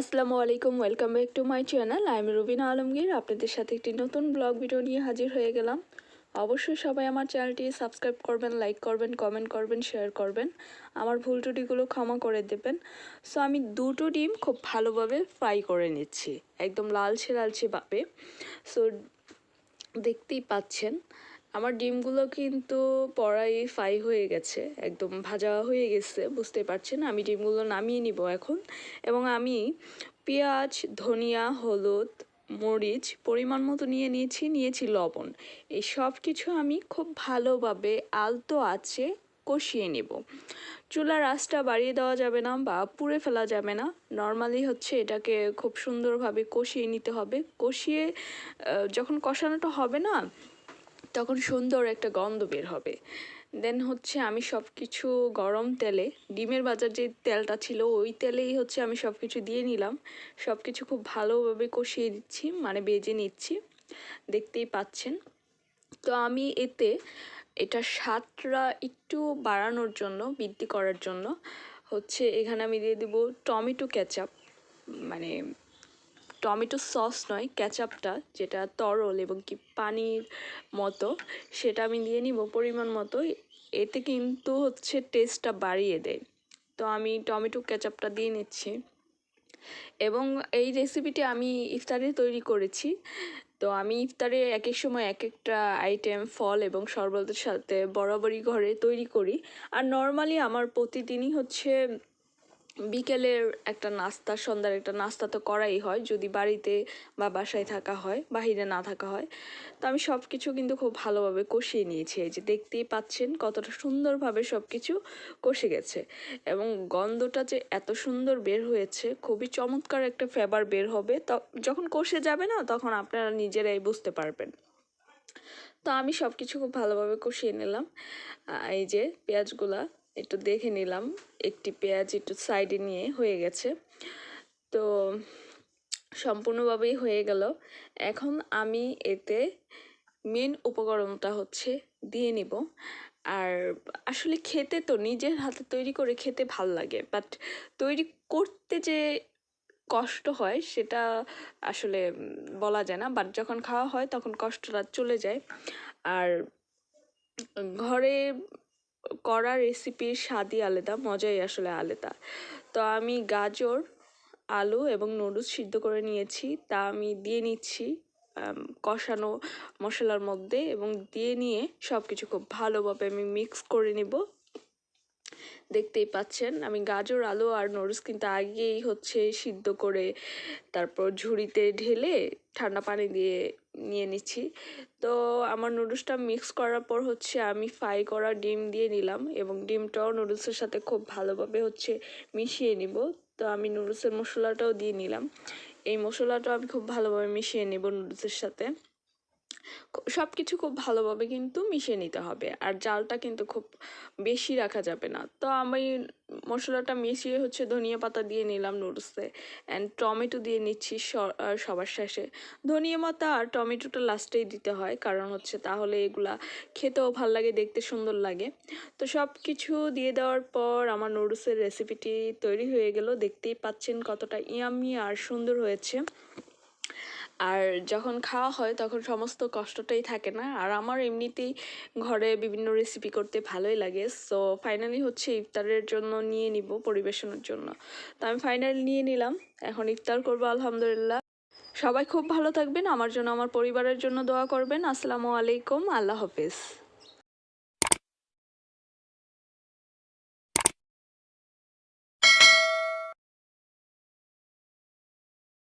আসসালামু আলাইকুম welcome back to my channel আমি রুবিনা আলমগীর আপনাদের সাথে একটি নতুন ব্লগ ভিডিও নিয়ে হাজির হয়ে গেলাম অবশ্যই সবাই আমার চ্যানেলটি সাবস্ক্রাইব করবেন, লাইক করবেন কমেন্ট করবেন শেয়ার করবেন। আমার ভুল ত্রুটিগুলো ক্ষমা করে দেবেন। সো আমি দুটো ডিম খুব ভালোভাবে ফ্রাই করে নিচ্ছি। একদম লালচে লালচে ভাবে। সো দেখতেই পাচ্ছেন, আমার ডিমগুলো কিন্তু পড়াই ফ্রাই হয়ে গেছে। একদম ভাজা হয়ে গেছে, বুঝতে পারছেন? আমি ডিমগুলো নামিয়ে নিব এখন। এবং আমি পেঁয়াজ, ধনিয়া, হলুদ মরিচ পরিমাণ মতো নিয়ে নিয়েছি নিয়েছি লবণ। এই সব কিছু আমি খুব ভালোভাবে আলতো আছে কষিয়ে নেব। চুলার আঁচটা বাড়িয়ে দেওয়া যাবে না বা পুড়ে ফেলা যাবে না। নর্মালি হচ্ছে এটাকে খুব সুন্দরভাবে কষিয়ে নিতে হবে। কষিয়ে যখন কষানোটা হবে না, তখন সুন্দর একটা গন্ধ বের হবে। দেন হচ্ছে আমি সব কিছু গরম তেলে, ডিমের বাজার যে তেলটা ছিল ওই তেলেই হচ্ছে আমি সব কিছু দিয়ে নিলাম। সব কিছু খুব ভালোভাবে কষিয়ে দিচ্ছি মানে বেজে নিচ্ছি। দেখতেই পাচ্ছেন। তো আমি এতে এটা স্বাদটা একটু বাড়ানোর জন্য, বৃদ্ধি করার জন্য, হচ্ছে এখানে আমি দিয়ে দেবো টমেটো কেচাপ মানে টমেটো সস নয় ক্যাচাপটা যেটা তরল এবং কি পানির মতো, সেটা আমি দিয়ে নিব পরিমাণ মতো। এতে কিন্তু হচ্ছে টেস্টটা বাড়িয়ে দেয়। তো আমি টমেটো ক্যাচাপটা দিয়ে নিচ্ছি। এবং এই রেসিপিটি আমি ইফতারে তৈরি করেছি। তো আমি ইফতারে এক এক সময় এক একটা আইটেম ফল এবং শরবতের সাথে বরাবরই ঘরে তৈরি করি। আর নর্মালি আমার প্রতিদিনই হচ্ছে বিকেলের একটা নাস্তা, সন্ধ্যার একটা নাস্তা তো করাই হয়, যদি বাড়িতে বা বাসায় থাকা হয়, বাহিরে না থাকা হয়। তো আমি সব কিছু কিন্তু খুব ভালোভাবে কষিয়ে নিয়েছি, এই যে দেখতেই পাচ্ছেন কতটা সুন্দরভাবে সব কিছু কষে গেছে। এবং গন্ধটা যে এত সুন্দর বের হয়েছে, খুবই চমৎকার একটা ফ্লেভার বের হবে। যখন কষে যাবে না, তখন আপনারা নিজেরাই বুঝতে পারবেন। তো আমি সব কিছু খুব ভালোভাবে কষিয়ে নিলাম। এই যে পেঁয়াজগুলা একটু দেখে নিলাম। একটি পেঁয়াজ একটু সাইডে নিয়ে হয়ে গেছে। তো সম্পূর্ণভাবেই হয়ে গেল। এখন আমি এতে মেন উপকরণটা হচ্ছে দিয়ে নিব। আর আসলে খেতে তো নিজের হাতে তৈরি করে খেতে ভালো লাগে। বাট তৈরি করতে যে কষ্ট হয় সেটা আসলে বলা যায় না। বাট যখন খাওয়া হয় তখন কষ্টটা চলে যায়। আর ঘরে করা রেসিপির স্বাদই আলাদা, মজাই আসলে আলাদা। তো আমি গাজর, আলু এবং নুডলস সিদ্ধ করে নিয়েছি। তা আমি দিয়ে নিচ্ছি কষানো মশলার মধ্যে এবং দিয়ে নিয়ে সব কিছু খুব ভালোভাবে আমি মিক্স করে নিব। দেখতেই পাচ্ছেন। আমি গাজর, আলু আর নুডলস কিন্তু আগেই হচ্ছে সিদ্ধ করে তারপর ঝুড়িতে ঢেলে ঠান্ডা পানি দিয়ে নিয়ে নিচ্ছি। তো আমার নুডলসটা মিক্স করার পর হচ্ছে আমি ফ্রাই করা ডিম দিয়ে নিলাম এবং ডিমটাও নুডলসের সাথে খুব ভালোভাবে হচ্ছে মিশিয়ে নিব। তো আমি নুডলসের মশলাটাও দিয়ে নিলাম। এই মশলাটাও আমি খুব ভালোভাবে মিশিয়ে নেব নুডলসের সাথে। সব কিছু খুব ভালোভাবে কিন্তু মিশিয়ে নিতে হবে। আর জালটা কিন্তু খুব বেশি রাখা যাবে না। তো আমি মশলাটা মিশিয়ে হচ্ছে ধনিয়া পাতা দিয়ে নিলাম নুডলসে অ্যান্ড টমেটো দিয়ে নিচ্ছি সবার শেষে। ধনিয়া পাতা আর টমেটোটা লাস্টেই দিতে হয়, কারণ হচ্ছে তাহলে এগুলা খেতেও ভালো লাগে, দেখতে সুন্দর লাগে। তো সব কিছু দিয়ে দেওয়ার পর আমার নুডলসের রেসিপিটি তৈরি হয়ে গেল। দেখতেই পাচ্ছেন কতটা ইয়ামি আর সুন্দর হয়েছে। আর যখন খাওয়া হয় তখন সমস্ত কষ্টটাই থাকে না। আর আমার এমনিতেই ঘরে বিভিন্ন রেসিপি করতে ভালোই লাগে। সো ফাইনালি হচ্ছে ইফতারের জন্য নিয়ে নিব পরিবেশনের জন্য। তো আমি ফাইনাল নিয়ে নিলাম। এখন ইফতার করব, আলহামদুলিল্লাহ। সবাই খুব ভালো থাকবেন। আমার জন্য, আমার পরিবারের জন্য দোয়া করবেন। আসসালামু আলাইকুম। আল্লাহ হাফেজ।